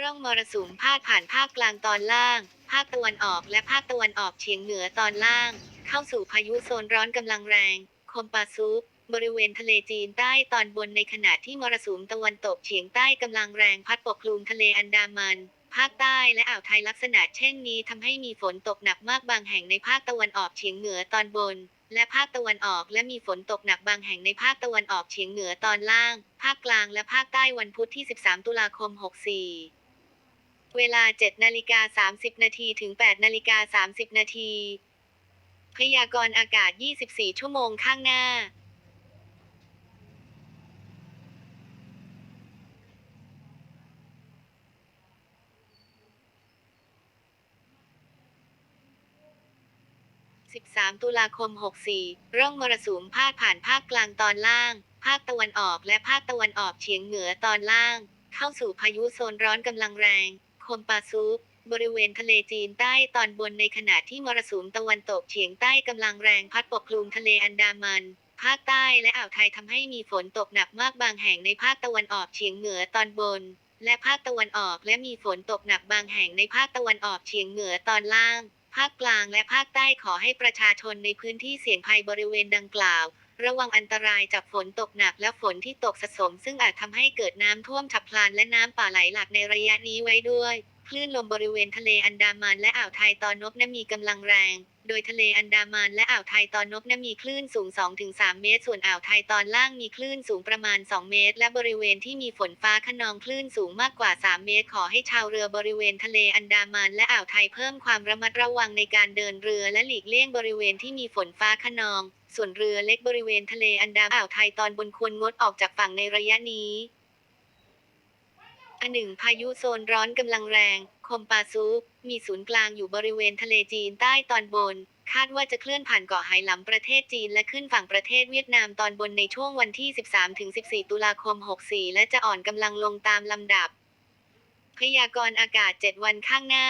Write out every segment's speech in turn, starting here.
ร่องมรสุมพาดผ่านภาคกลางตอนล่าง ภาคตะวันออกและภาคตะวันออกเฉียงเหนือตอนล่าง เข้าสู่พายุโซนร้อนกำลังแรง คมปาซุบริเวณทะเลจีนใต้ตอนบนในขณะที่มรสุมตะวันตกเฉียงใต้กำลังแรงพัดปกคลุมทะเลอันดามัน ภาคใต้และอ่าวไทยลักษณะเช่นนี้ทำให้มีฝนตกหนักมากบางแห่งในภาคตะวันออกเฉียงเหนือตอนบน และภาคตะวันออกและมีฝนตกหนักบางแห่งในภาคตะวันออกเฉียงเหนือตอนล่าง ภาคกลางและภาคใต้วันพุธที่ 13 ตุลาคม 64 เวลา7นาฬิกา30 นาทีถึง 8นาฬิกา30 นาที พยากรณ์อากาศ 24 ชั่วโมงข้างหน้า 13 ตุลาคม 64 ร่องมรสุมพาดผ่านภาคกลางตอนล่าง ภาคตะวันออกและภาคตะวันออกเฉียงเหนือตอนล่าง เข้าสู่พายุโซนร้อนกำลังแรง คมปาซุบริเวณทะเลจีนใต้ตอนบนในขณะที่มรสุมตะวันตกเฉียงใต้กำลังแรงพัดปกคลุมทะเลอันดามัน ภาคใต้และอ่าวไทยทำให้มีฝนตกหนักมากบางแห่งในภาคตะวันออกเฉียงเหนือตอนบน และภาคตะวันออกและมีฝนตกหนักบางแห่งในภาคตะวันออกเฉียงเหนือตอนล่าง ภาคกลางและภาคใต้ขอให้ประชาชนในพื้นที่เสี่ยงภัยบริเวณดังกล่าว ระวังอันตรายจากฝนตกหนักและฝนที่ตกสะสม ซึ่งอาจทำให้เกิดน้ำท่วมฉับพลันและน้ำป่าไหลหลากในระยะนี้ไว้ด้วยคลื่นลมบริเวณทะเลอันดามันและอ่าวไทยตอนนบนั้นมีกำลังแรง โดยทะเลอันดามันและอ่าวไทยตอนนบนั้นมีคลื่นสูง 2-3 เมตร ส่วนอ่าวไทยตอนล่างมีคลื่นสูงประมาณ 2 เมตร และบริเวณที่มีฝนฟ้าขนองคลื่นสูงมากกว่า 3 เมตร ขอให้ชาวเรือบริเวณทะเลอันดามันและอ่าวไทยเพิ่มความระมัดระวังในการเดินเรือและหลีกเลี่ยงบริเวณที่มีฝนฟ้าขนองส่วนเรือเล็กบริเวณทะเลอันดามันอ่าวไทยตอนบนควรงดออกจากฝั่งในระยะนี้ อันหนึ่งพายุโซนร้อนกำลังแรง คมปาซุมีศูนย์กลางอยู่บริเวณทะเลจีนใต้ตอนบน คาดว่าจะเคลื่อนผ่านเกาะไหหลำประเทศจีนและขึ้นฝั่งประเทศเวียดนามตอนบนในช่วงวันที่ 13-14 ตุลาคม 64 และจะอ่อนกำลังลงตามลำดับ พยากรณ์อากาศ 7 วันข้างหน้า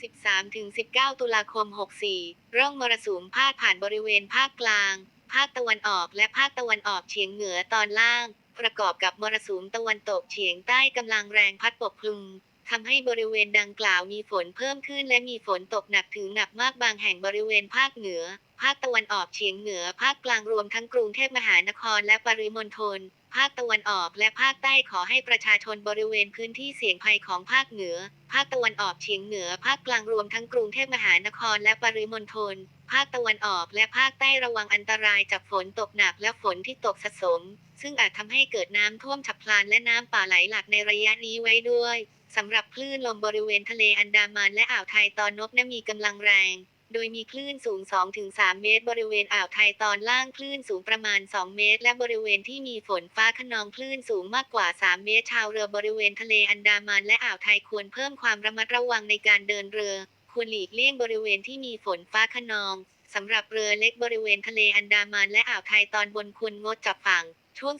13-19 ตุลาคม 64 ร่องมรสุมพาดผ่านบริเวณภาคกลาง ภาคตะวันออกและภาคตะวันออกเฉียงเหนือตอนล่าง ประกอบกับมรสุมตะวันตกเฉียงใต้กำลังแรงพัดปกคลุมทำให้บริเวณดังกล่าวมีฝนเพิ่มขึ้นและมีฝนตกหนักถึงหนักมากบางแห่งบริเวณภาคเหนือ ภาคตะวันออกเฉียงเหนือ ภาคกลางรวมทั้งกรุงเทพมหานครและปริมณฑล ภาคตะวันออกและภาคใต้ขอให้ประชาชนบริเวณพื้นที่เสี่ยงภัยของภาคเหนือ ภาคตะวันออกเฉียงเหนือ ภาคกลางรวมทั้งกรุงเทพมหานครและปริมณฑล ภาคตะวันออกและภาคใต้ระวังอันตรายจากฝนตกหนักและฝนที่ตกสะสม ซึ่งอาจทำให้เกิดน้ำท่วมฉับพลันและน้ำป่าไหลหลากในระยะนี้ไว้ด้วยสำหรับคลื่นลมบริเวณทะเลอันดามันและอ่าวไทยตอนนบนั้นมีกำลังแรง โดยมีคลื่นสูง 2-3 เมตร บริเวณอ่าวไทยตอนล่างคลื่นสูงประมาณ 2 เมตร และบริเวณที่มีฝนฟ้าขนองคลื่นสูงมากกว่า 3 เมตร ชาวเรือบริเวณทะเลอันดามันและอ่าวไทยควรเพิ่มความระมัดระวังในการเดินเรือ ควรหลีกเลี่ยงบริเวณที่มีฝนฟ้าขนองสำหรับเรือเล็กบริเวณทะเลอันดามันและอ่าวไทยตอนบนควรงดจับฝั่ง ช่วง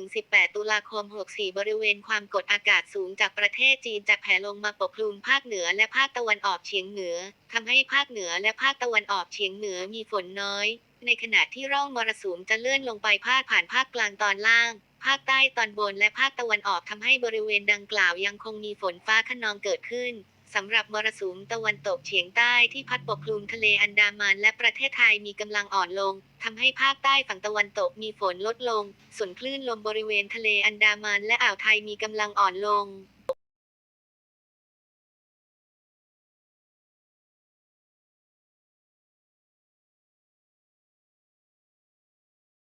17-18 ตุลาคม 64 บริเวณความกดอากาศสูงจากประเทศจีนจะแผ่ลงมาปกคลุมภาคเหนือและภาคตะวันออกเฉียงเหนือทำให้ภาคเหนือและภาคตะวันออกเฉียงเหนือมีฝนน้อย ในขณะที่ร่องมรสุมจะเลื่อนลงไปพาดผ่านภาคกลางตอนล่าง ภาคใต้ตอนบนและภาคตะวันออกทำให้บริเวณดังกล่าวยังคงมีฝนฟ้าขนองเกิดขึ้น สำหรับมรสุมตะวันตกเฉียงใต้ที่พัดปกคลุมทะเลอันดามันและประเทศไทยมีกำลังอ่อนลงทำให้ภาคใต้ฝั่งตะวันตกมีฝนลดลง ส่วนคลื่นลมบริเวณทะเลอันดามันและอ่าวไทยมีกำลังอ่อนลง